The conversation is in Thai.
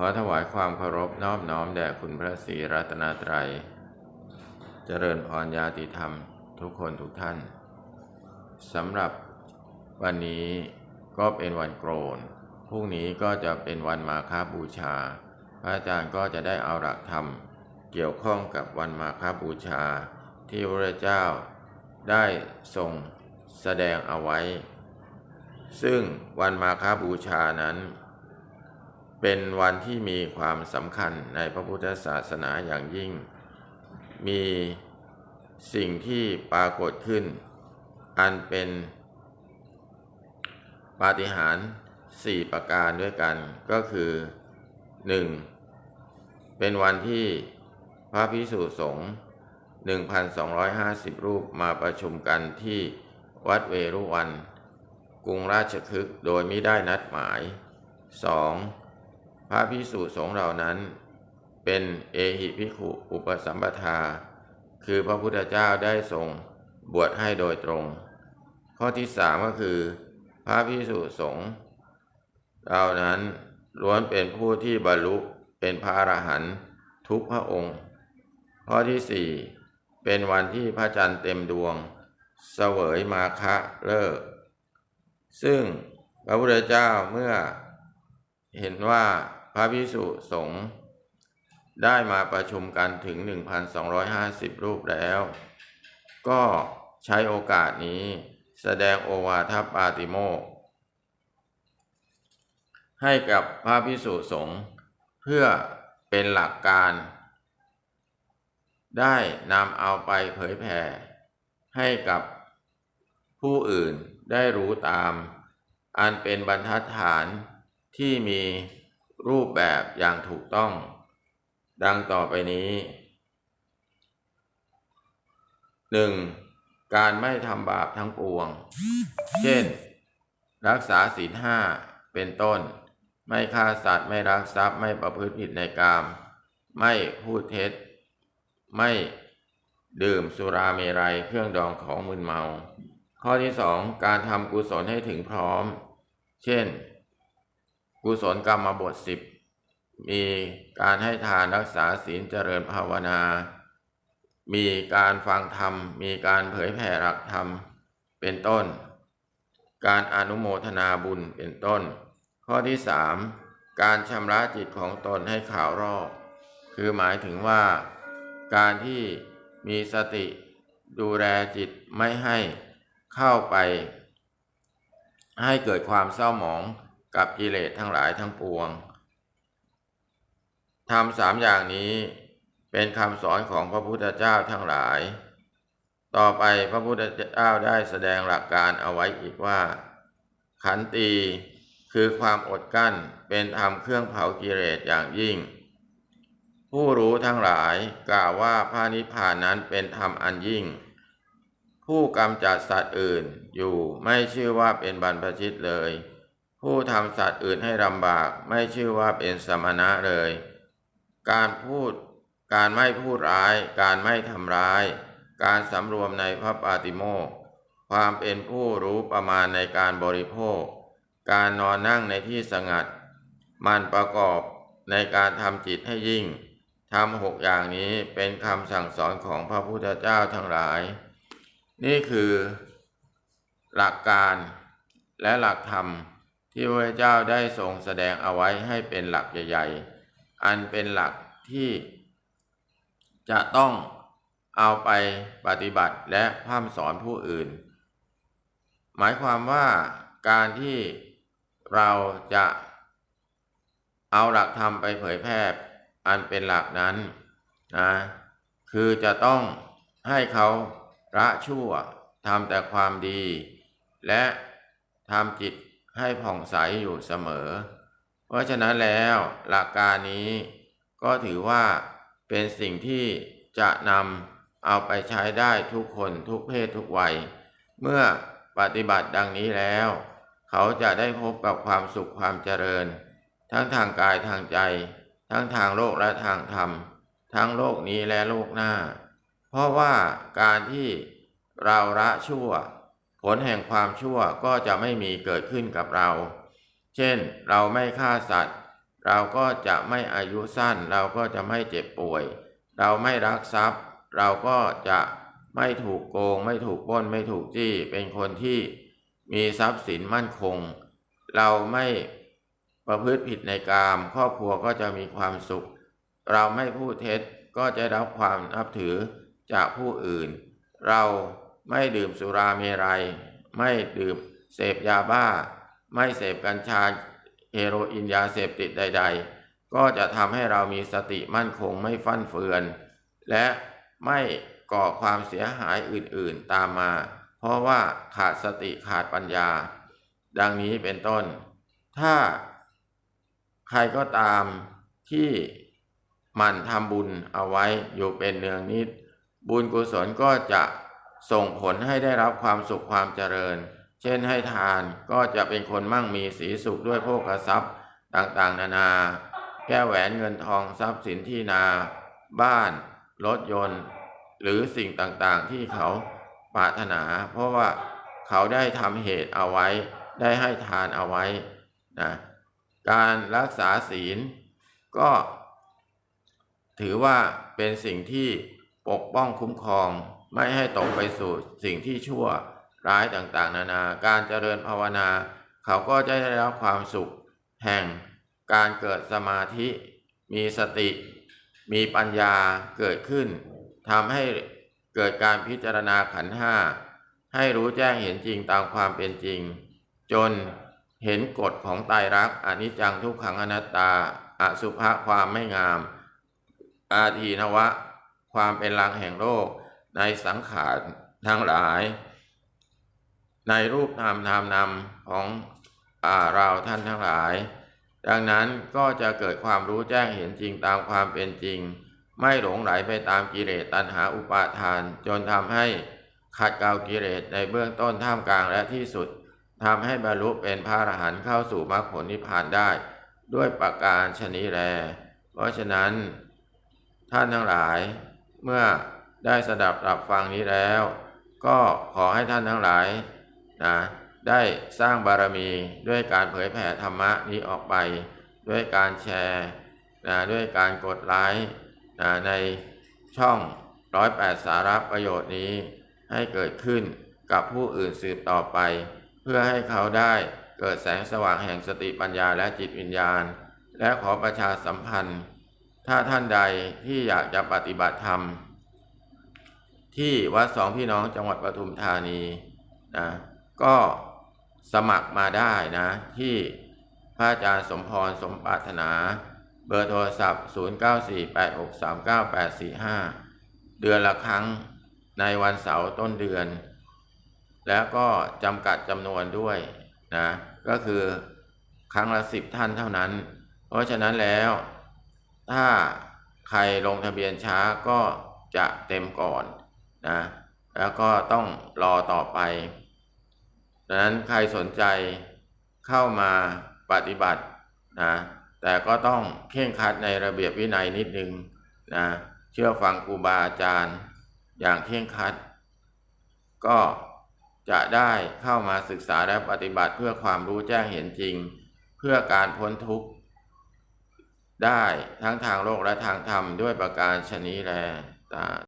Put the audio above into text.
ขอถวายความเคารพนอบน้อมแด่คุณพระศรีรัตนตรัย เจริญพรญาติธรรมทุกคนทุกท่านสำหรับวันนี้ก็เป็นวันโกรนพรุ่งนี้ก็จะเป็นวันมาฆบูชา พระอาจารย์ก็จะได้เอาหลักธรรม เกี่ยวข้องกับวันมาฆบูชา ที่พระเจ้าได้ทรงแสดงเอาไว้ ซึ่งวันมาฆบูชานั้น เป็นวันที่มีความสำคัญในพระพุทธศาสนาอย่างยิ่ง มีสิ่งที่ปรากฏขึ้น อันเป็นปาฏิหาริย์สี่ประการด้วยกัน ก็คือ 1. เป็นวันที่พระพิสุสงฆ์1,250 รูปมาประชุมกันที่วัดเวรุวัน กรุงราชคฤห์โดยไม่ได้นัดหมาย 2. พระพิสุสงฆ์เหล่านั้น เป็นเอหิภิกขุอุปสัมปทา คือพระพุทธเจ้าได้ทรงบวชให้โดยตรง ข้อที่สามก็คือ พระพิสุสงฆ์เหล่านั้นล้วนเป็นผู้ที่บรรลุเป็นพระอรหันต์ทุกพระองค์ ข้อที่สี่เป็นวันที่พระจันทร์เต็มดวง เสวยมาคะเลิก ซึ่งพระพุทธเจ้าเมื่อเห็นว่า พระพิสุสงฆ์ได้มาประชุมกันถึง 1,250 รูปแล้ว ก็ใช้โอกาสนี้แสดงโอวาทปาติโมกให้กับพระพิสุสงฆ์เพื่อเป็นหลักการ ได้นำเอาไปเผยแผ่ให้กับผู้อื่นได้รู้ตาม อันเป็นบรรทัดฐานที่มี รูปแบบอย่างถูกต้อง ดังต่อไปนี้ 1. การไม่ทำบาปทั้งปวง เช่น รักษาศีลห้าเป็นต้น ไม่ฆ่าสัตว์ไม่รักทรัพย์ไม่ประพฤติผิดในกาม ไม่พูดเท็จ ไม่ดื่มสุราเมรัยเครื่องดองของมึนเมา ข้อที่สองการทำกุศลให้ถึงพร้อม เช่น กุศลกรรมบทสิบมีการให้ทานรักษาศีลเจริญภาวนา มีการฟังธรรม มีการเผยแผ่หลักธรรมเป็นต้น การอนุโมทนาบุญเป็นต้น ข้อที่สามการชำระจิตของตนให้ขาวรอบ คือหมายถึงว่า การที่มีสติดูแลจิตไม่ให้เข้าไป ให้เกิดความเศร้าหมอง กับกิเลสทั้งหลายทั้งปวงทำสามอย่างนี้เป็นคำสอนของพระพุทธเจ้าทั้งหลาย ต่อไปพระพุทธเจ้าได้แสดงหลักการเอาไว้อีกว่า ขันตีคือความอดกั้นเป็นธรรมเครื่องเผากิเลสอย่างยิ่ง ผู้รู้ทั้งหลายกล่าวว่าพระนิพพานนั้นเป็นธรรมอันยิ่ง ผู้กำจัดสัตว์อื่นอยู่ไม่ชื่อว่าเป็นบรรพชิตเลย ผู้ทำสัตว์อื่นให้ลำบากไม่ชื่อว่าเป็นสมณะเลย การพูด การไม่พูดร้าย การไม่ทำร้าย การสำรวมในพระปาติโมกความเป็นผู้รู้ประมาณในการบริโภค การนอนนั่งในที่สงัด มันประกอบในการทำจิตให้ยิ่งทำหกอย่างนี้เป็นคำสั่งสอนของพระพุทธเจ้าทั้งหลาย นี่คือ หลักการและหลักธรรม ที่พระเจ้าได้ทรงแสดงเอาไว้ให้เป็นหลักใหญ่ๆ อันเป็นหลักที่จะต้องเอาไปปฏิบัติและพร่ำสอนผู้อื่น หมายความว่าการที่เราจะเอาหลักธรรมไปเผยแพร่อันเป็นหลักนั้นนะคือจะต้องให้เขาละชั่วทำแต่ความดี และทำจิต ให้ผ่องใสอยู่เสมอ เพราะฉะนั้นแล้วหลักการนี้ก็ถือว่าเป็นสิ่งที่จะนำเอาไปใช้ได้ทุกคนทุกเพศทุกวัย เมื่อปฏิบัติดังนี้แล้ว เขาจะได้พบกับความสุขความเจริญ ทั้งทางกายทางใจ ทั้งทางโลกและทางธรรม ทั้งโลกนี้และโลกหน้า เพราะว่าการที่เราละชั่ว ผลแห่งความชั่วก็จะไม่มีเกิดขึ้นกับเรา เช่น เราไม่ฆ่าสัตว์ เราก็จะไม่อายุสั้น เราก็จะไม่เจ็บป่วย เราไม่รักทรัพย์ เราก็จะไม่ถูกโกง ไม่ถูกปล้น ไม่ถูกจี้ เป็นคนที่มีทรัพย์สินมั่นคง เราไม่ประพฤติผิดในกาม ครอบครัวก็จะมีความสุข เราไม่พูดเท็จก็จะได้รับความนับถือจากผู้อื่น เรา ไม่ดื่มสุราเมรัย ไม่ดื่มเสพยาบ้า ไม่เสพกัญชาเฮโรอีนยาเสพติดใด ๆ ก็จะทำให้เรามีสติมั่นคงไม่ฟั่นเฟือน และไม่ก่อความเสียหายอื่นๆตามมา เพราะว่าขาดสติขาดปัญญา ดังนี้เป็นต้น ถ้าใครก็ตามที่มันทำบุญเอาไว้อยู่เป็นเนืองนิด บุญกุศลก็จะ ส่งผลให้ได้รับความสุขความเจริญ เช่นให้ทานก็จะเป็นคนมั่งมีสีสุขด้วยโภคทรัพย์ต่างๆ นานา แก้แหวนเงินทองทรัพย์สินที่นา บ้าน รถยนต์ หรือสิ่งต่างๆที่เขาปรารถนา เพราะว่าเขาได้ทำเหตุเอาไว้ ได้ให้ทานเอาไว้นะการรักษาศีลก็ถือว่าเป็นสิ่งที่ปกป้องคุ้มครอง ไม่ให้ตกไปสู่สิ่งที่ชั่วร้ายต่างๆ นานา การเจริญภาวนา เขาก็จะได้รับความสุข แห่งการเกิดสมาธิ มีสติ มีปัญญาเกิดขึ้นทำให้เกิดการพิจารณาขันห้าให้รู้แจ้งเห็นจริงตามความเป็นจริง จนเห็นกฎของไตรลักอนิจจังทุกขังอนัตตาอสุภะความไม่งาม อาทีนวะ ความเป็นรังแห่งโลก ในสังขารทั้งหลาย ในรูปนามนามนามของอาเราท่านทั้งหลาย ดังนั้นก็จะเกิดความรู้แจ้งเห็นจริงตามความเป็นจริง ไม่หลงไหลไปตามกิเลสตัณหาอุปาทาน จนทำให้ขัดเกลากิเลสในเบื้องต้นท่ามกลางและที่สุดทำให้บรรลุเป็นพระอรหันต์เข้าสู่มรรคผลนิพพานได้ ด้วยประการชนิแล เพราะฉะนั้น ท่านทั้งหลายเมื่อ ได้สดับรับฟังนี้แล้ว ก็ขอให้ท่านทั้งหลายนะได้สร้างบารมีด้วยการเผยแผ่ธรรมะนี้ออกไป ด้วยการแชร์นะด้วยการกดไลค์นะในช่องร้อยแปดสาระประโยชน์นี้ ให้เกิดขึ้นกับผู้อื่นสืบต่อไป เพื่อให้เขาได้เกิดแสงสว่างแห่งสติปัญญาและจิตวิญญาณ และขอประชาสัมพันธ์ ถ้าท่านใดที่อยากจะปฏิบัติธรรม ที่วัดสองพี่น้องจังหวัดปทุมธานีนะก็สมัครมาได้นะ ที่พระอาจารย์สมพรสมปรารถนา เบอร์โทรศัพท์ 0948639845 เดือนละครั้งในวันเสาร์ต้นเดือน แล้วก็จำกัดจำนวนด้วยนะ ก็คือครั้งละสิบท่านเท่านั้น เพราะฉะนั้นแล้ว ถ้าใครลงทะเบียนช้าก็จะเต็มก่อน นะแล้วก็ต้องรอต่อไปดังนั้นใครสนใจเข้ามาปฏิบัตินะแต่ก็ต้องเข่งครัดในระเบียบวินัยนิดนึงนะเชื่อฟังครูบาอาจารย์อย่างเข่งครัด ก็จะได้เข้ามาศึกษาและปฏิบัติเพื่อความรู้แจ้งเห็นจริง เพื่อการพ้นทุกข์ ได้ทั้งทางโลกและทางธรรมด้วยประการชนีแลสา